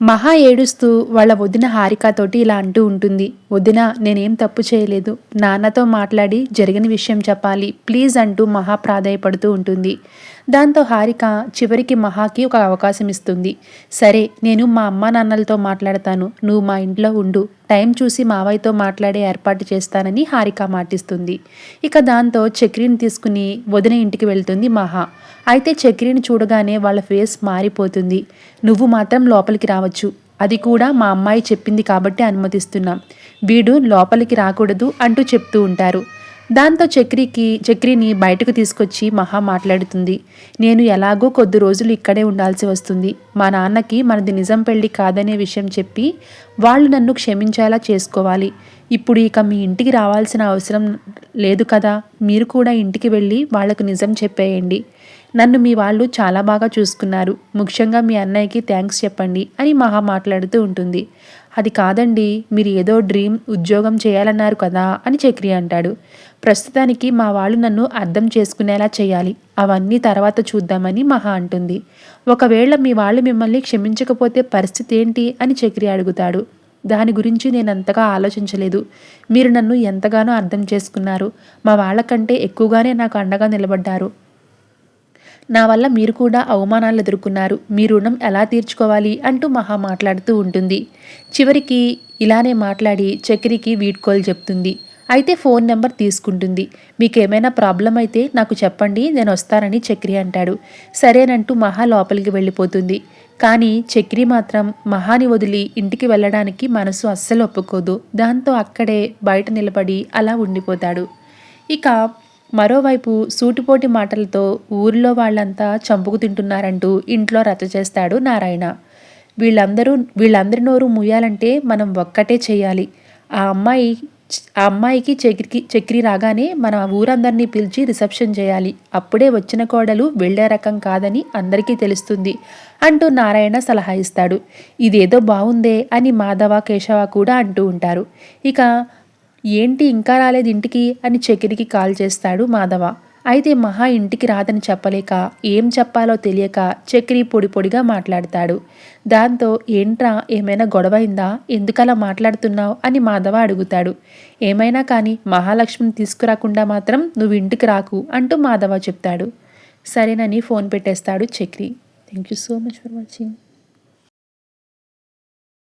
మహా ఏడుస్తూ వాళ్ళ వదిన హారికతోటి ఇలా అంటూ ఉంటుంది. వదిన నేనేం తప్పు చేయలేదు. నాన్నతో మాట్లాడి జరిగిన విషయం చెప్పాలి. ప్లీజ్ అంటూ మహా ప్రాధాయపడుతూ ఉంటుంది. దాంతో హారిక చివరికి మహాకి ఒక అవకాశం ఇస్తుంది. సరే నేను మా అమ్మా నాన్నలతో మాట్లాడతాను. నువ్వు మా ఇంట్లో ఉండు. టైం చూసి మావయ్యతో మాట్లాడే ఏర్పాటు చేస్తానని హారిక మాటిస్తుంది. ఇక దాంతో చక్రిని తీసుకుని వదిన ఇంటికి వెళ్తుంది మహా. అయితే చక్రిని చూడగానే వాళ్ళ ఫేస్ మారిపోతుంది. నువ్వు మాత్రం లోపలికి రావచ్చు. అది కూడా మా అమ్మాయి చెప్పింది కాబట్టి అనుమతిస్తున్నాం. వీడు లోపలికి రాకూడదు అంటూ చెప్తూ ఉంటారు. దాంతో చక్రికి చక్రిని బయటకు తీసుకొచ్చి మహా మాట్లాడుతుంది. నేను ఎలాగో కొద్ది రోజులు ఇక్కడే ఉండాల్సి వస్తుంది. మా నాన్నకి మనది నిజం పెళ్ళి కాదనే విషయం చెప్పి వాళ్ళు నన్ను క్షమించేలా చేసుకోవాలి. ఇప్పుడు ఇక మీ ఇంటికి రావాల్సిన అవసరం లేదు కదా. మీరు కూడా ఇంటికి వెళ్ళి వాళ్ళకు నిజం చెప్పేయండి. నన్ను మీ వాళ్ళు చాలా బాగా చూసుకున్నారు. ముఖ్యంగా మీ అన్నయ్యకి థ్యాంక్స్ చెప్పండి అని మహా మాట్లాడుతూ ఉంటుంది. అది కాదండి మీరు ఏదో డ్రీమ్ ఉద్యోగం చేయాలన్నారు కదా అని చక్రి అంటాడు. ప్రస్తుతానికి మా వాళ్ళు నన్ను అర్థం చేసుకునేలా చేయాలి అవన్నీ తర్వాత చూద్దామని మహా అంటుంది. ఒకవేళ మీ వాళ్ళు మిమ్మల్ని క్షమించకపోతే పరిస్థితి ఏంటి అని చక్రి అడుగుతాడు. దాని గురించి నేను అంతగా ఆలోచించలేదు. మీరు నన్ను ఎంతగానో అర్థం చేసుకున్నారు. మా వాళ్ళకంటే ఎక్కువగానే నాకు అండగా నిలబడ్డారు. నా వల్ల మీరు కూడా అవమానాలు ఎదుర్కొన్నారు. మీ రుణం ఎలా తీర్చుకోవాలి? అంటూ మహా మాట్లాడుతూ ఉంటుంది. చివరికి ఇలానే మాట్లాడి చక్రికి వీడ్కోలు చెప్తుంది. అయితే ఫోన్ నెంబర్ తీసుకుంటుంది. మీకేమైనా ప్రాబ్లం అయితే నాకు చెప్పండి నేను వస్తానని చక్రి అంటాడు. సరేనంటూ మహా లోపలికి వెళ్ళిపోతుంది. కానీ చక్రి మాత్రం మహాని వదిలి ఇంటికి వెళ్ళడానికి మనసు అస్సలు ఒప్పుకోదు. దాంతో అక్కడే బయట నిలబడి అలా ఉండిపోతాడు. ఇక మరోవైపు సూటిపోటి మాటలతో ఊరిలో వాళ్ళంతా చంపుకు తింటున్నారంటూ ఇంట్లో రచ్చ చేస్తాడు నారాయణ. వీళ్ళందరూ వీళ్ళందరి నోరు మూయాలంటే మనం ఒక్కటే చేయాలి. ఆ అమ్మాయి ఆ అమ్మాయికి చక్రికి చక్రి రాగానే మన ఊరందరినీ పిలిచి రిసెప్షన్ చేయాలి. అప్పుడే వచ్చిన కోడలు వెళ్ళే రకం కాదని అందరికీ తెలుస్తుంది అంటూ నారాయణ సలహా ఇస్తాడు. ఇదేదో బాగుందే అని మాధవ కేశవ కూడా అంటూ ఉంటారు. ఇక ఏంటి ఇంకా రాలేదు ఇంటికి? అని చక్రికి కాల్ చేస్తాడు మాధవ. అయితే మహా ఇంటికి రాదని చెప్పలేక ఏం చెప్పాలో తెలియక చక్రి పొడి పొడిగా మాట్లాడతాడు. దాంతో ఏంట్రా ఏమైనా గొడవైందా? ఎందుకలా మాట్లాడుతున్నావు? అని మాధవ అడుగుతాడు. ఏమైనా కానీ మహాలక్ష్మిని తీసుకురాకుండా మాత్రం నువ్వు ఇంటికి రాకు అంటూ మాధవ చెప్తాడు. సరేనని ఫోన్ పెట్టేస్తాడు Chakri. Thank you so much for watching